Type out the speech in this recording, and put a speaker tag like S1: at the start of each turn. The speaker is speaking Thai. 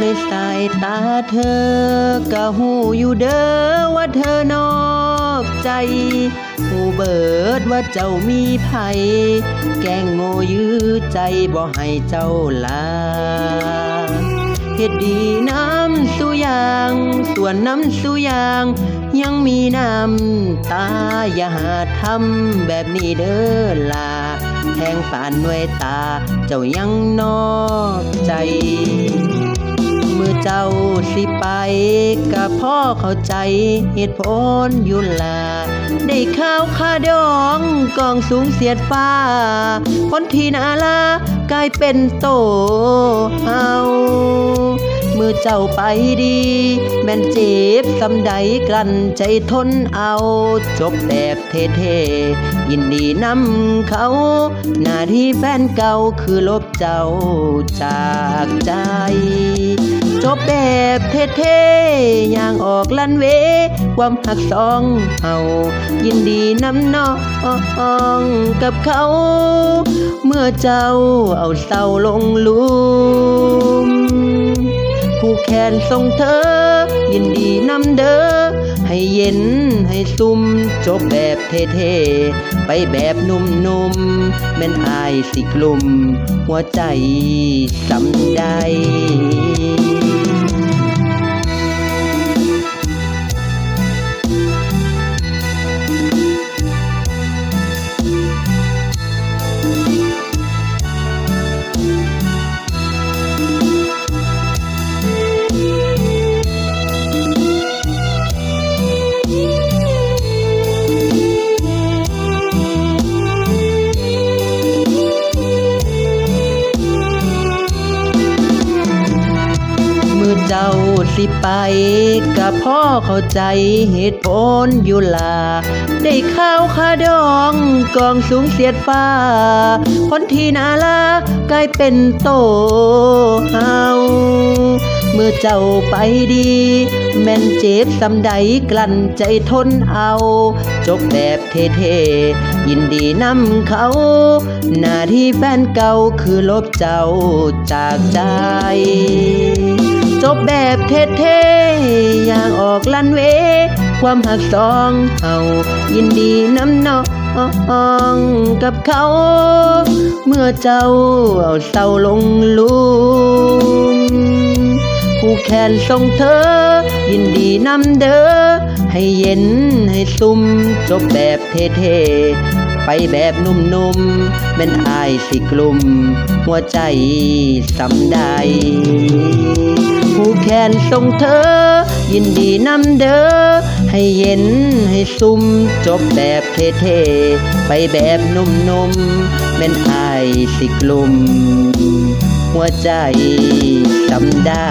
S1: ในสายตาเธอก็หูอยู่เด้อว่าเธอนอกใจ หูเบิดว่าเจ้ามีไผแกงโง่ยื้อใจบ่ให้เจ้าลาเฮ็ดดีน้ำสุยาง ส่วนน้ำสุยาง ยังมีน้ำตาอย่าหาทำแบบนี้เด้อล่ะแทงปานด้วยตา เจ้ายังนอกใจ เจ้าสิไปกับพ่อเข้าใจเหตุผลอยู่ลาได้ข้าวคาดองกองสูงเสียดฟ้าคนที่นาลากลายเป็นโตเฮาเมื่อเจ้าไปดี แม่นเจ็บสำใดกลั้นใจทนเอา จบแบบเท่ๆยินดีนำเขา หน้าที่แฟนเก่าคือลบเจ้าจากใจ จบแบบเท่ๆอย่างออกลันเว ความหักสองเฮายินดีนำน้องกับเขา เมื่อเจ้าเอาเศร้าลงลุมผู้แขนทรงเธอ ยินดีนำเด้อ ให้เย็นให้ซุ่มจบแบบเท่ๆ ไปแบบนุ่มๆแม่นอายสิกลุ่ม หัวใจสำได้ สิไปกับพ่อเข้าใจเหตุผลอยู่ลา ได้ข้าวคาดองกองสูงเสียดฟ้าคนที่นาลากลายเป็นโตเฮาเมื่อเจ้าไปดี แม่นเจ็บสำใดกลั้นใจทนเอา จบแบบเท่ๆยินดีนำเขา หน้าที่แฟนเก่าคือลบเจ้าจากใจ จบแบบเท่ๆ อยางออกลันเว ความหักสองเฮายินดีน้ำนองกับเขา เมื่อเจ้าเอาเศร้าลงลุมผู้แขนทรงเธอ ยินดีนำเด้อให้เย็นให้ซุ่มจบแบบเท่ๆ ไปแบบนุ่มๆแม่นอายสิกลุ่ม หัวใจสำได้ผู้แขนทรงเธอ ยินดีนำเด้อให้เย็นให้ซุ่มจบแบบเท่ๆไปแบบนุ่มๆแม่นอายสิกลุ่ม หัวใจจำได้